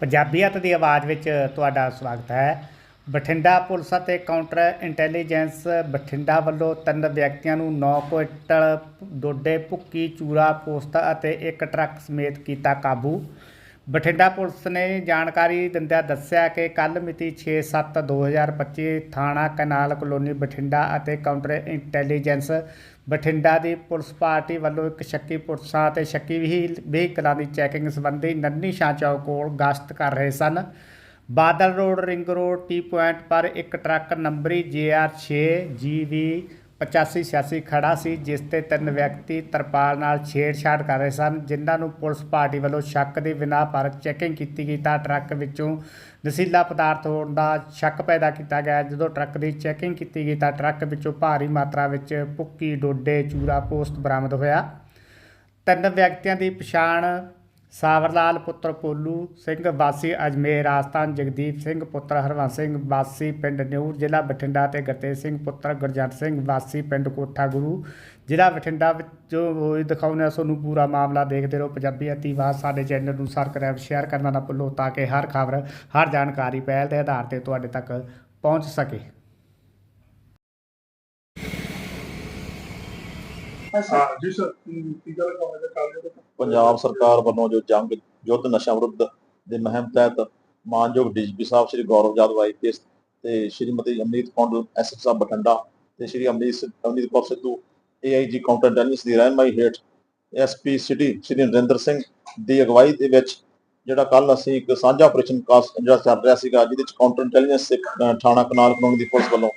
ਪੰਜਾਬੀਅਤ ਦੀ ਆਵਾਜ਼ ਵਿੱਚ ਤੁਹਾਡਾ ਸਵਾਗਤ ਹੈ। ਬਠਿੰਡਾ ਪੁਲਿਸ ਅਤੇ ਕਾਊਂਟਰ ਇੰਟੈਲੀਜੈਂਸ ਬਠਿੰਡਾ ਵੱਲੋਂ ਤਿੰਨ ਵਿਅਕਤੀਆਂ ਨੂੰ 9 ਕੁਇੰਟਲ ਡੋਡੇ ਭੁੱਕੀ, ਚੂਰਾ ਪੋਸਤ ਅਤੇ ਇੱਕ ਟਰੱਕ ਸਮੇਤ ਕੀਤਾ ਕਾਬੂ। ਬਠਿੰਡਾ ਪੁਲਿਸ ਨੇ ਜਾਣਕਾਰੀ ਦਿੰਦਿਆਂ ਦੱਸਿਆ ਕਿ ਕੱਲ ਮਿਤੀ 6/7/2025 ਥਾਣਾ ਕਨਾਲ ਕਲੋਨੀ ਬਠਿੰਡਾ ਅਤੇ ਕਾਊਂਟਰ ਇੰਟੈਲੀਜੈਂਸ ਬਠਿੰਡਾ ਦੀ ਪੁਲਿਸ ਪਾਰਟੀ ਵੱਲੋਂ ਇੱਕ ਸ਼ੱਕੀ ਪੁਰਸ਼ਾਂ ਅਤੇ ਸ਼ੱਕੀ ਵਹੀਲ- ਵਹੀਕਲਾਂ ਦੀ ਚੈਕਿੰਗ ਸੰਬੰਧੀ ਨੰਨੀ ਸ਼ਾਹ ਚੌਕ ਕੋਲ ਗਸ਼ਤ ਕਰ ਰਹੇ ਸਨ। Badal road ring road T point ਪਰ ਇੱਕ ਟਰੱਕ ਨੰਬਰੀ JR 6 GV 8586 ਖੜਾ ਸੀ, ਜਿਸ ਤੇ ਤਿੰਨ ਵਿਅਕਤੀ ਤਰਪਾਲ ਨਾਲ ਛੇੜਛਾੜ ਕਰ ਰਹੇ ਸਨ, ਜਿਨ੍ਹਾਂ ਨੂੰ ਪੁਲਿਸ ਪਾਰਟੀ ਵੱਲੋਂ ਸ਼ੱਕ ਦੇ ਬਿਨਾਂ ਪਰ ਚੈਕਿੰਗ ਕੀਤੀ ਗਈ ਤਾਂ ਟਰੱਕ ਵਿੱਚੋਂ ਨਸ਼ੀਲਾ ਪਦਾਰਥ ਹੋਣ ਦਾ ਸ਼ੱਕ ਪੈਦਾ ਕੀਤਾ ਗਿਆ। ਜਦੋਂ ਟਰੱਕ ਦੀ ਚੈਕਿੰਗ ਕੀਤੀ ਗਈ ਤਾਂ ਟਰੱਕ ਵਿੱਚੋਂ ਭਾਰੀ ਮਾਤਰਾ ਵਿੱਚ ਭੁੱਕੀ, ਡੋਡੇ, ਚੂਰਾ ਪੋਸਟ ਬਰਾਮਦ ਹੋਇਆ। ਤਿੰਨ ਵਿਅਕਤੀਆਂ ਦੀ ਪਛਾਣ ਸਾਵਰਲਾਲ ਪੁੱਤਰ ਪੋਲੂ ਸਿੰਘ, ਵਾਸੀ ਅਜਮੇਰ, ਰਾਜਸਥਾਨ, ਜਗਦੀਪ ਸਿੰਘ, ਪੁੱਤਰ ਹਰਵੰਸ ਸਿੰਘ, ਵਾਸੀ ਪਿੰਡ ਨਿਊਰ, ਜ਼ਿਲ੍ਹਾ ਬਠਿੰਡਾ ਤੇ ਗੁਰਤੇਜ ਸਿੰਘ, ਪੁੱਤਰ ਗੁਰਜੰਟ ਸਿੰਘ, ਵਾਸੀ ਪਿੰਡ ਕੋਠਾ ਗੁਰੂ, ਜ਼ਿਲ੍ਹਾ ਬਠਿੰਡਾ ਵਿੱਚ ਜੋ ਹੋਈ ਦਿਖਾਉਂਦੇ ਹਾਂ ਤੁਹਾਨੂੰ ਪੂਰਾ ਮਾਮਲਾ ਦੇਖਦੇ ਰਹੋ, ਪੰਜਾਬੀ ਅਤੀਵਾਦ ਸਾਡੇ ਚੈਨਲ ਨੂੰ ਸਬਸਕ੍ਰਾਈਬ ਸ਼ੇਅਰ ਕਰਨਾ ਨਾ ਭੁੱਲੋ, ਤਾਂ ਕਿ ਹਰ ਖਬਰ, ਹਰ ਜਾਣਕਾਰੀ ਪਹਿਲ ਦੇ ਆਧਾਰ ਤੇ ਤੁਹਾਡੇ ਤੱਕ ਪਹੁੰਚ ਸਕੇ। ਹਾਂ ਕੀ ਗੱਲ ਪੰਜਾਬ ਸਰਕਾਰ ਵੱਲੋਂ ਜੋ ਜੰਗ ਯੁੱਧ ਨਸ਼ਾ ਵਿਰੁੱਧ ਦੇ ਮੁਹਿੰਮ ਤਹਿਤ ਮਾਨਯੋਗ ਡੀਜੀਪੀ ਸਾਹਿਬ ਸ਼੍ਰੀ ਗੌਰਵ ਯਾਦਵ ਆਈਪੀਐਸ ਤੇ ਸ਼੍ਰੀਮਤੀ ਅਮਨੀਤ ਕੌਂਡਲ ਐਸਐਸ ਸਾਹਿਬ ਬਠਿੰਡਾ ਤੇ Shri Amneet Amneet Kaur Sidhu AIG counter intelligence ਦੀ ਰਹਿਨਮਾਈ ਹੇਠ ਐਸਪੀ ਸਿਟੀ ਸ਼੍ਰੀ ਨਰਿੰਦਰ ਸਿੰਘ ਦੀ ਅਗਵਾਈ ਦੇ ਵਿੱਚ ਜਿਹੜਾ ਕੱਲ ਅਸੀਂ ਇੱਕ ਸਾਂਝਾ ਆਪਰੇਸ਼ਨ ਕਾਸ ਜਿਹੜਾ ਚੱਲ ਰਿਹਾ ਸੀਗਾ ਜਿਹਦੇ ਵਿੱਚ ਕਾਊਂਟਰ ਇੰਟੈਲੀਜੈਂਸ ਥਾਣਾ ਕਨਾਲ ਕਾਨੂੰਨ ਦੀ ਪੁਲਿਸ ਵੱਲੋਂ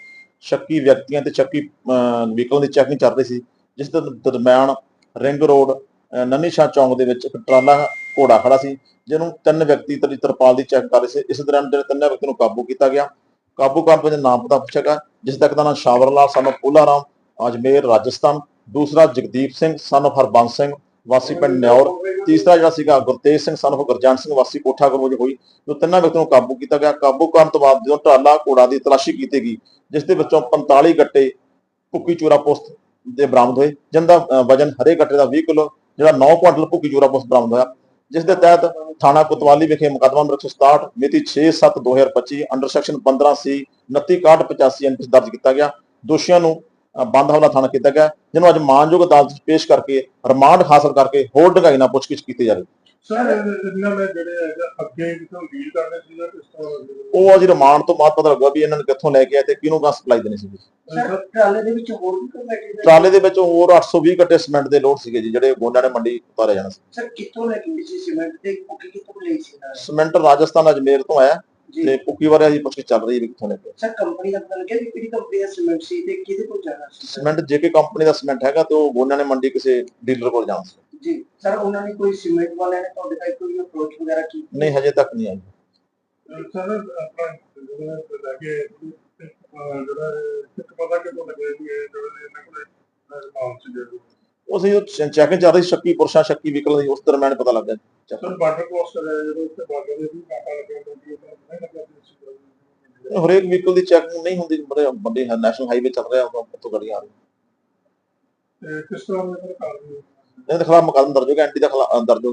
ਸ਼ੱਕੀ ਵਿਅਕਤੀਆਂ ਤੇ ਸ਼ੱਕੀ ਵਹੀਕਲਾਂ ਦੀ ਚੈਕਿੰਗ ਚੱਲ ਰਹੀ ਸੀ। ਜਿਸ ਦੇ ਦਰਮਿਆਨ ਰਿੰਗ ਰੋਡ, ਅਹ ਨੰਨੀ ਸ਼ਾਹ ਚੌਂਕ ਦੇ ਵਿੱਚ ਇੱਕ ਟਰਾਲਾ ਘੋੜਾ ਖੜਾ ਸੀ, ਜਿਹਨੂੰ ਤਿੰਨ ਵਿਅਕਤੀ ਤਰੀ, ਤਰਪਾਲ ਦੀ ਚੈੱਕ ਕਰ ਰਹੇ ਸੀ। ਇਸ ਦੌਰਾਨ ਜਿਹੜੇ ਤਿੰਨੇ ਵਿਅਕਤੀ ਨੂੰ ਕਾਬੂ ਕੀਤਾ ਗਿਆ। ਕਾਬੂ ਕਰਨ ਵਿੱਚ ਨਾਮ ਪਤਾ ਪੁੱਛਿਆ ਗਿਆ, ਜਿਸ ਦਾ ਨਾਮ ਸ਼ਾਵਰ ਲਾਲ ਸਨ ਪੂਲਾ ਰਾਮ ਅਜਮੇਰ, ਰਾਜਸਥਾਨ, ਦੂਸਰਾ ਜਗਦੀਪ ਸਿੰਘ, ਸਨ ਹਰਬੰਸ ਸਿੰਘ, ਵਾਸੀ ਪਿੰਡ ਨਿਉਰ ਤੀਸਰਾ ਜਿਹੜਾ ਸੀਗਾ ਗੁਰਤੇਜ ਸਿੰਘ, ਸਨ of ਗੁਰਜੰਟ ਸਿੰਘ, ਵਾਸੀ ਕੋਠਾ ਗੁਰੂ ਹੋਈ। ਜੋ ਤਿੰਨਾਂ ਵਿਅਕਤੀਆਂ ਨੂੰ ਕਾਬੂ ਕੀਤਾ ਗਿਆ। ਕਾਬੂ ਕਰਨ ਤੋਂ ਬਾਅਦ ਜਦੋਂ ਟਰਾਲਾ ਘੋੜਾ ਦੀ ਤਲਾਸ਼ੀ ਕੀਤੀ ਗਈ, ਜਿਸ ਦੇ ਵਿੱਚੋਂ 45 ਗੱਟੇ ਭੁੱਕੀ ਚੋਰਾ ਪੋਸਤ ਦੇ ਬਰਾਮਦ ਹੋਏ, ਜਿੰਦਾ ਵਜਨ ਹਰੇ ਗੱਟੇ ਦਾ 20 ਕਿਲੋ, ਜਿਹੜਾ 9 ਕੁਆਂਟਲ ਭੁੱਕੀ ਚੂਰਾ ਪੋਸਤ ਬਰਾਮਦ ਹੋਇਆ। ਜਿਸ ਦੇ ਤਹਿਤ ਥਾਣਾ ਕੋਤਵਾਲੀ ਵਿਖੇ ਮੁਕੱਦਮਾ ਨੰਬਰ 167 ਮਿਤੀ 6/7/2025 ਅੰਡਰ ਸੈਕਸ਼ਨ 15 ਸੀ 29/85 ਐਨਪੀਸ ਦਰਜ ਕੀਤਾ ਗਿਆ। ਦੋਸ਼ੀਆਂ ਨੂੰ ਬੰਦ ਹਵਾਲਾ ਥਾਣਾ ਕੀਤਾ ਗਿਆ ਜਿਹਨੂੰ ਅੱਜ ਮਾਨਯੋਗ ਅਦਾਲਤ ਵਿੱਚ ਪੇਸ਼ ਕਰਕੇ ਰਿਮਾਂਡ ਹਾਸਲ ਕਰਕੇ ਹੋਰ ਡੂੰਘਾਈ ਨਾਲ ਪੁੱਛਗਿੱਛ ਕੀਤੀ ਜਾਵੇ ਸਰ ਇਹਨਾਂ ਨੇ ਜਿਹੜੇ ਹੈਗਾ ਅੱਗੇ ਕਿਥੋਂ ਡੀਲ ਕਰਨੇ ਸੀ ਜਾਂ ਕਿਸ ਤਰ੍ਹਾਂ ਉਹ ਅੱਜ ਰਿਮਾਂਡ ਤੋਂ ਬਾਅਦ ਪਤਾ ਲੱਗਾ ਵੀ ਇਹਨਾਂ ਨੇ ਕਿੱਥੋਂ ਲੈ ਕੇ ਆਏ ਤੇ ਕਿਹਨੂੰ ਗਾ ਸਪਲਾਈ ਦੇਣੀ ਸੀ ਸਰ ਟਰਾਲੇ ਦੇ ਵਿੱਚ ਹੋਰ ਵੀ ਕੋਈ ਮੈਟੀਰੀਅਲ ਟਰਾਲੇ ਦੇ ਵਿੱਚ ਹੋਰ 820 ਗੱਟੇ ਸੀਮੈਂਟ ਦੇ ਲੋਡ ਸੀਗੇ ਜੀ ਜਿਹੜੇ ਗੋਂਡਾ ਨੇ ਮੰਡੀ ਉਤਾਰੇ ਜਾਣਾ ਸੀ। ਸਰ ਕਿੱਥੋਂ ਲੈ ਕੇ ਆਏ ਸੀ ਸੀਮੈਂਟ ਤੇ ਕਿੱਥੋਂ ਲਈ ਸੀ ਸੀਮੈਂਟ ਰਾਜਸਥਾਨ ਅਜਮੇਰ ਤੋਂ ਆਇਆ। ਤੇ ਪੁੱਕੀ ਬਾਰੇ ਅਸੀਂ ਪੁੱਛ ਕੇ ਚੱਲ ਰਹੀ ਹੈ ਵੀ ਕਿੱਥੋਂ ਲੈ ਕੇ। ਸਰ ਕੰਪਨੀ ਦਾ ਪਤਾ ਲੱਗਿਆ ਕਿ ਕਿਹੜੀ ਕੰਪਨੀ ਦਾ ਸੀਮੈਂਟ ਸੀ ਤੇ ਕਿਹਦੇ ਕੋਲ ਜਾਣਾ ਸੀ? ਸੀਮੈਂਟ ਜੇਕੇ ਕੰਪਨੀ ਦਾ ਸੀਮੈਂਟ ਹੈਗਾ ਤੇ ਉਹ ਗੋਂਡਾ ਨੇ ਮੰਡੀ ਕਿਸੇ ਡੀਲਰ ਕੋਲ ਜਾਣਾ ਸੀ। ਜੀ ਸਰ ਉਹਨਾਂ ਨੇ ਕੋਈ ਸੀਮੈਂਟ ਵਾਲਿਆਂ ਨੇ ਤੁਹਾਡੇ ਤੱਕ ਕੋਈ ਅਪਰੋਚ ਵਗੈਰਾ ਕੀਤੀ? ਨਹੀਂ ਹਜੇ ਤੱਕ ਨਹੀਂ ਆਈ। ਸਰ ਆਪਣਾ ਜਿਹੜਾ ਲੈ ਕੇ ਅਹ, ਜਿਹੜਾ ਪਤਾ ਕਿਦੋਂ ਲੱਗੇ ਵੀ ਇਹ ਜਿਹੜੇ ਇਹਨਾਂ ਕੋਲੇ ਮਾਲ ਸੀ ਜਿਹੜੇ ਉਹ ਸੀ ਉਹ ਚੈਕਿੰਗ ਚੱਲ ਰਹੀ ਸ਼ੱਕੀ ਪੁਰਸ਼ਾ ਸ਼ੱਕੀ ਵਿਕਲ ਦੀ ਉਸ ਦਰਮਿਆਨ ਪਤਾ ਲੱਗ ਸਰ ਬਾਰਡਰ ਕ੍ਰੋਸ ਕਰ ਰਿਹਾ ਜਦੋਂ ਉੱਥੇ ਬਾਰਡਰ ਦੇ ਵੀ ਕਾਟਾ ਲੱਗਿਆ ਹੁੰਦਾ ਉਹਨਾਂ ਹਰੇਕ ਵਹੀਕਲ ਦੀ ਚੈਕਿੰਗ ਨਹੀਂ ਹੁੰਦੀ ਬੜੇ ਵੱਡੇ ਨੈਸ਼ਨਲ ਹਾਈਵੇ ਚੱਲ ਰਿਹਾ ਉਦੋਂ ਉੱਥੋਂ ਗੱਡੀਆਂ ਆ ਰਹੀਆਂ। ਤੇ ਕਿਸ ਤਰ੍ਹਾਂ ਦੇ ਕਾਰਨ ਇਹਦੇ ਖਿਲਾਫ ਮੁਕੱਦਮਾ ਦਰਜ ਹੋ ਗਿਆ ਐਂਟੀ ਦਾ ਖਿਲਾਫ ਦਰਜ ਹੋ ਗਿਆ।